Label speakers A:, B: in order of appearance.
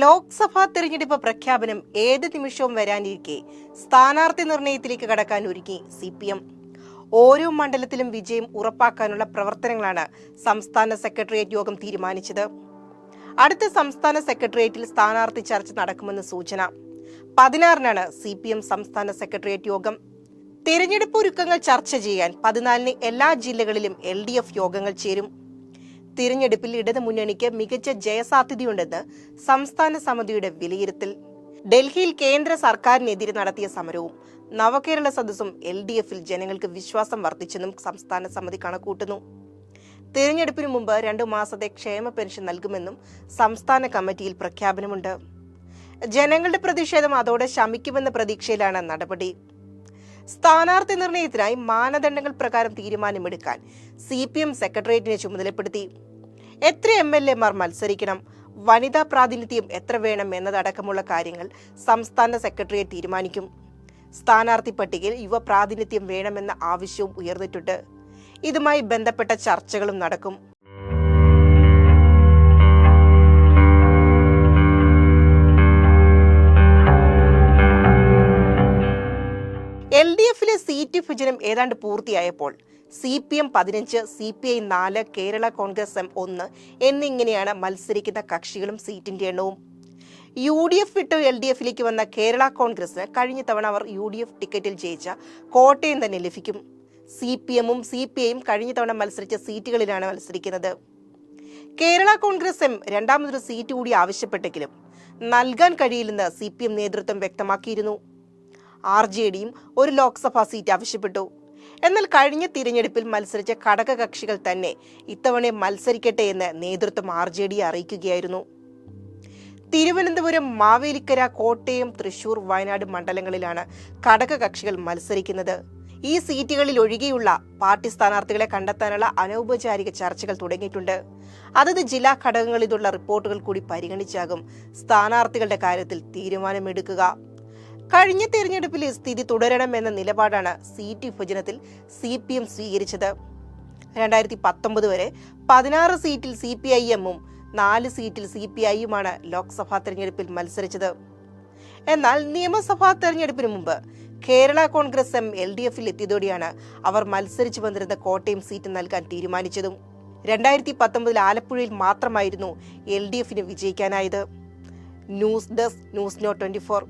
A: ലോക്സഭാ തെരഞ്ഞെടുപ്പ് പ്രഖ്യാപനം ഏത് നിമിഷവും വരാനിരിക്കെ സ്ഥാനാർത്ഥി നിർണയത്തിലേക്ക് കടക്കാൻ ഒരുങ്ങി സി പി എം. ഓരോ മണ്ഡലത്തിലും വിജയം ഉറപ്പാക്കാനുള്ള പ്രവർത്തനങ്ങളാണ് സംസ്ഥാന സെക്രട്ടേറിയറ്റ് യോഗം തീരുമാനിച്ചത്. അടുത്ത സംസ്ഥാന സെക്രട്ടേറിയറ്റിൽ സ്ഥാനാർത്ഥി ചർച്ച നടക്കുമെന്ന് സൂചന. പതിനാറിനാണ് സി പി എം സംസ്ഥാന സെക്രട്ടേറിയറ്റ് യോഗം. തെരഞ്ഞെടുപ്പ് ഒരുക്കങ്ങൾ ചർച്ച ചെയ്യാൻ പതിനാലിന് എല്ലാ ജില്ലകളിലും എൽ യോഗങ്ങൾ ചേരും. തിരഞ്ഞെടുപ്പിൽ ഇടതുമുന്നണിക്ക് മികച്ച ജയസാധ്യതയുണ്ടെന്ന് സംസ്ഥാന സമിതിയുടെ വിലയിരുത്തൽ. ഡൽഹിയിൽ കേന്ദ്ര സർക്കാരിനെതിരെ നടത്തിയ സമരവും നവകേരള സദസ്സും എൽ ഡി എഫിൽ ജനങ്ങൾക്ക് വിശ്വാസം വർദ്ധിച്ചെന്നും സംസ്ഥാന സമിതി കണക്കൂട്ടുന്നു തിരഞ്ഞെടുപ്പിന് മുമ്പ് രണ്ടു മാസത്തെ ക്ഷേമ പെൻഷൻ നൽകുമെന്നും സംസ്ഥാന കമ്മിറ്റിയിൽ പ്രഖ്യാപനമുണ്ട്. ജനങ്ങളുടെ പ്രതിഷേധം അതോടെ ശമിക്കുമെന്ന പ്രതീക്ഷയിലാണ് നടപടി. സ്ഥാനാർത്ഥി നിർണയത്തിനായി മാനദണ്ഡങ്ങൾ പ്രകാരം തീരുമാനമെടുക്കാൻ സി പി എം സെക്രട്ടേറിയറ്റിനെ ചുമതലപ്പെടുത്തി. എത്ര എം എൽ എമാർ മത്സരിക്കണം? വനിതാ പ്രാതിനിധ്യം എത്ര വേണം എന്നതടക്കമുള്ള കാര്യങ്ങൾ സംസ്ഥാന സെക്രട്ടറിയെ തീരുമാനിക്കും. സ്ഥാനാർത്ഥി പട്ടികയിൽ യുവ പ്രാതിനിധ്യം വേണമെന്ന ആവശ്യവും ഉയർന്നിട്ടുണ്ട്. ഇതുമായി ബന്ധപ്പെട്ട ചർച്ചകളും നടക്കും. എൽ ഡി എഫിലെ സീറ്റ് വിഭജനം ഏതാണ്ട് പൂർത്തിയായപ്പോൾ സി പി എം പതിനഞ്ച് സി പി ഐ നാല് കേരള കോൺഗ്രസ് എം ഒന്ന് എന്നിങ്ങനെയാണ് മത്സരിക്കുന്ന കക്ഷികളും സീറ്റിന്റെ എണ്ണവും. യു ഡി എഫ് വിട്ട് എൽ ഡി എഫിലേക്ക് വന്ന കേരള കോൺഗ്രസ് കഴിഞ്ഞ തവണ അവർ യു ഡി എഫ് ടിക്കറ്റിൽ ജയിച്ച കോട്ടയം തന്നെ ലഭിക്കും. സി പി എമ്മും സി പി ഐയും കഴിഞ്ഞ തവണ മത്സരിച്ച സീറ്റുകളിലാണ് മത്സരിക്കുന്നത്. കേരള കോൺഗ്രസ് എം രണ്ടാമതൊരു സീറ്റ് കൂടി ആവശ്യപ്പെട്ടെങ്കിലും നൽകാൻ കഴിയില്ലെന്ന് സി പി എം നേതൃത്വം വ്യക്തമാക്കിയിരുന്നു. ആർ ജെ ഡിയും ഒരു ലോക്സഭാ സീറ്റ് ആവശ്യപ്പെട്ടു. എന്നാൽ കഴിഞ്ഞ തിരഞ്ഞെടുപ്പിൽ മത്സരിച്ച ഘടകകക്ഷികൾ തന്നെ ഇത്തവണ മത്സരിക്കട്ടെ എന്ന് നേതൃത്വം ആർ ജെ ഡി അറിയിക്കുകയായിരുന്നു. തിരുവനന്തപുരം മാവേലിക്കര കോട്ടയം തൃശൂർ വയനാട് മണ്ഡലങ്ങളിലാണ് ഘടകകക്ഷികൾ മത്സരിക്കുന്നത്. ഈ സീറ്റുകളിൽ ഒഴികെയുള്ള പാർട്ടി സ്ഥാനാർത്ഥികളെ കണ്ടെത്താനുള്ള അനൗപചാരിക ചർച്ചകൾ തുടങ്ങിയിട്ടുണ്ട്. അതത് ജില്ലാ ഘടകങ്ങളിലുള്ള റിപ്പോർട്ടുകൾ കൂടി പരിഗണിച്ചാകും സ്ഥാനാർത്ഥികളുടെ കാര്യത്തിൽ തീരുമാനമെടുക്കുക. കഴിഞ്ഞ തിരഞ്ഞെടുപ്പിൽ സ്ഥിതി തുടരണമെന്ന നിലപാടാണ് സീറ്റ് വിഭജനത്തിൽ സി പി എം സ്വീകരിച്ചത്. രണ്ടായിരത്തി പത്തൊമ്പത് വരെ പതിനാറ് സീറ്റിൽ സി പി ഐ എമ്മും നാല് സീറ്റിൽ സി പി ഐയുമാണ് ലോക്സഭാ തെരഞ്ഞെടുപ്പിൽ മത്സരിച്ചത്. എന്നാൽ നിയമസഭാ തെരഞ്ഞെടുപ്പിന് മുമ്പ് Kerala Congress M L D എഫിൽ എത്തിയതോടെയാണ് അവർ മത്സരിച്ചു വന്നിരുന്ന കോട്ടയം സീറ്റ് നൽകാൻ തീരുമാനിച്ചതും. രണ്ടായിരത്തി പത്തൊമ്പതിൽ ആലപ്പുഴയിൽ മാത്രമായിരുന്നു എൽ ഡി എഫിന് വിജയിക്കാനായത്. News desk news no twenty four.